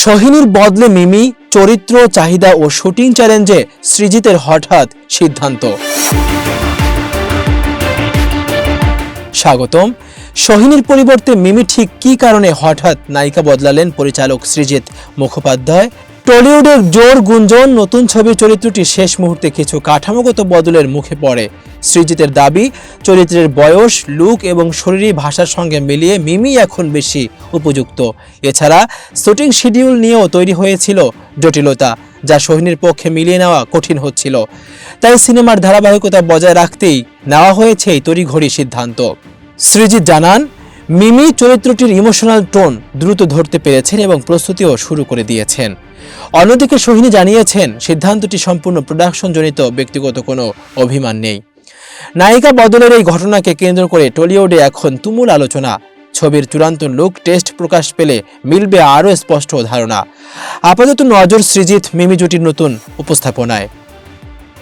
সোহিনীর বদলে মিমি, চরিত্র, চাহিদা ও শুটিং চ্যালেঞ্জে সৃজিতের হঠাৎ সিদ্ধান্ত। স্বাগতম। সোহিনীর পরিবর্তে মিমি ঠিক কি কারণে হঠাৎ নায়িকা বদলালেন পরিচালক সৃজিত মুখোপাধ্যায়? টলিউডের জোর গুঞ্জন, নতুন ছবির চরিত্রটি শেষ মুহূর্তে কিছু কাঠামোগত বদলের মুখে পড়ে। সৃজিতের দাবি, চরিত্রের বয়স, লুক এবং শরীরী ভাষার সঙ্গে মিলিয়ে মিমি এখন বেশি উপযুক্ত। এছাড়া, শুটিং শিডিউল নিয়েও তৈরি হয়েছিল জটিলতা, যা সোহিনীর পক্ষে মিলিয়ে নেওয়া কঠিন হচ্ছিল। তাই সিনেমার ধারাবাহিকতা বজায় রাখতেই নেওয়া হয়েছে তড়িঘড়ি সিদ্ধান্ত। সৃজিত জানান মিমি চরিত্রটির ইমোশনাল টোন দ্রুত ধরতে পেরেছেন এবং প্রস্তুতিও শুরু করে দিয়েছেন। অন্যদিকে সোহিনী জানিয়েছেন, সিদ্ধান্তটি সম্পূর্ণ প্রোডাকশনজনিত, ব্যক্তিগত কোনো অভিমান নেই। নায়িকা বদলের এই ঘটনাকে কেন্দ্র করে টলিউডে এখন তুমুল আলোচনা। ছবির চূড়ান্ত লুক, টেস্ট প্রকাশ পেলে মিলবে আরও স্পষ্ট ধারণা। আপাতত নজর সৃজিত মিমি জুটির নতুন উপস্থাপনায়।